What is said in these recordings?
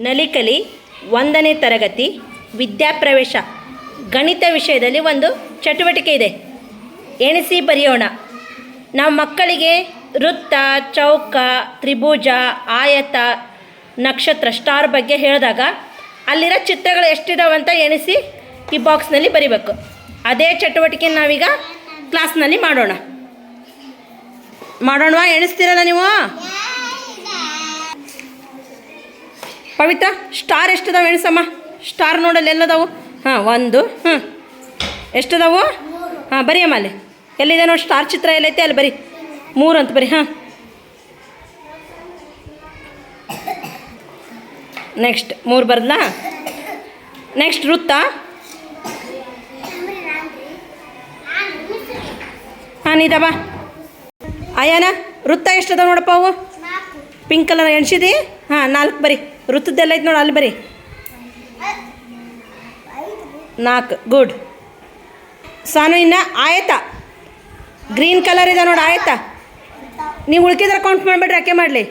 ನಲಿಕಲಿ, ಒಂದನೇ ತರಗತಿ, ವಿದ್ಯಾಪ್ರವೇಶ. ಗಣಿತ ವಿಷಯದಲ್ಲಿ ಒಂದು ಚಟುವಟಿಕೆ ಇದೆ. ಎಣಿಸಿ ಬರೆಯೋಣ. ನಾವು ಮಕ್ಕಳಿಗೆ ವೃತ್ತ, ಚೌಕ, ತ್ರಿಭುಜ, ಆಯತ ನಕ್ಷತ್ರ ಸ್ಟಾರ್ ಬಗ್ಗೆ ಹೇಳಿದಾಗ ಅಲ್ಲಿರೋ ಚಿತ್ರಗಳು ಎಷ್ಟಿದಾವೆ ಅಂತ ಎಣಿಸಿ ಈ ಬಾಕ್ಸ್ನಲ್ಲಿ ಬರಿಬೇಕು. ಅದೇ ಚಟುವಟಿಕೆ ನಾವೀಗ ಕ್ಲಾಸ್ನಲ್ಲಿ ಮಾಡೋಣ. ಮಾಡೋಣವಾ? ಎಣಿಸ್ತೀರಲ್ಲ ನೀವು? ಪವಿತ್ರ ಸ್ಟಾರ್ ಎಷ್ಟದಾವೆ ಎಣಿಸಮ್ಮ ಸ್ಟಾರ್ ನೋಡಲ್ಲಿ ಎಲ್ಲದಾವು? ಹಾಂ, ಒಂದು ಹಾಂ ಎಷ್ಟದಾವು? ಹಾಂ, ಬರೀ ಅಮ್ಮ ಅಲ್ಲಿ. ಎಲ್ಲಿದೆ ನೋಡಿ ಸ್ಟಾರ್ ಚಿತ್ರ ಎಲ್ಲೈತೆ? ಅಲ್ಲಿ ಬರೀ. ಮೂರು ಅಂತ ಬರೀ, ಹಾಂ. ನೆಕ್ಸ್ಟ್ ಮೂರು ಬರ್ದಲಾ ನೆಕ್ಸ್ಟ್ ವೃತ್ತ? ಹಾಂ ನೀದ ಬಾ. ಅಯ್ಯನ ವೃತ್ತ ಎಷ್ಟದ ನೋಡಪ್ಪ ಅವು? ಪಿಂಕ್ ಕಲರ್ ಎಣ್ಸಿದಿ? ಹಾಂ, ನಾಲ್ಕು ಬರಿ. ಋತುದ್ದೆಲ್ಲ ಐತೆ ನೋಡಿ, ಅಲ್ಲಿ ಬರಿ. ನಾಲ್ಕು ಗುಡ್ ಸಾನು, ಇನ್ನು ಆಯತ. ಗ್ರೀನ್ ಕಲರ್ ಇದೆ ನೋಡಿ, ಆಯತ. ನೀವು ಉಳ್ಕಿದ್ರೆ ಕೌಂಟ್ ಮಾಡಿಬಿಡ್ರಿ ಯಾಕೆ ಮಾಡಲಿ.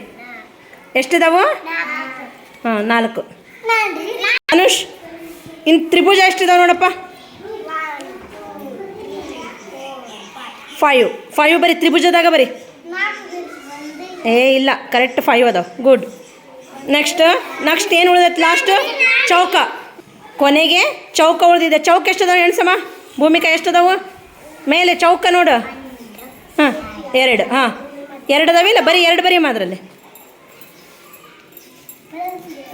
ಎಷ್ಟಿದಾವು? ಹಾಂ, ನಾಲ್ಕು. ಅನುಷ್ ಇನ್ನು ತ್ರಿಭುಜ ಎಷ್ಟಿದಾವೆ ನೋಡಪ್ಪ? ಫೈವ್ ಫೈವ್ ಬರೀ, ತ್ರಿಭುಜದಾಗ ಬರಿ. ಏ, ಇಲ್ಲ. ಕರೆಕ್ಟ್ ಫೈವ್ ಅದಾವ ಗುಡ್ ನೆಕ್ಸ್ಟ್ ನೆಕ್ಸ್ಟ್ ಏನು ಉಳಿದೈತೆ ಲಾಸ್ಟ್ ಚೌಕ. ಕೊನೆಗೆ ಚೌಕ ಉಳಿದಿದೆ. ಚೌಕ ಎಷ್ಟದ ಎಣ್ಸಮ್ಮ ಭೂಮಿಕಾ ಎಷ್ಟದಾವು? ಮೇಲೆ ಚೌಕ ನೋಡು. ಹಾಂ, ಎರಡು. ಹಾಂ. ಎರಡು ಇಲ್ಲ? ಬರೀ ಎರಡು ಬರೀ ಅದರಲ್ಲಿ.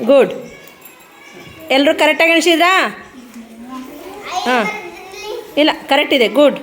ಗುಡ್ ಎಲ್ಲರೂ ಕರೆಕ್ಟಾಗಿ ಎಣಿಸಿದ್ರಾ? ಹಾಂ. ಇಲ್ಲ ಕರೆಕ್ಟ್ ಇದೆ. ಗುಡ್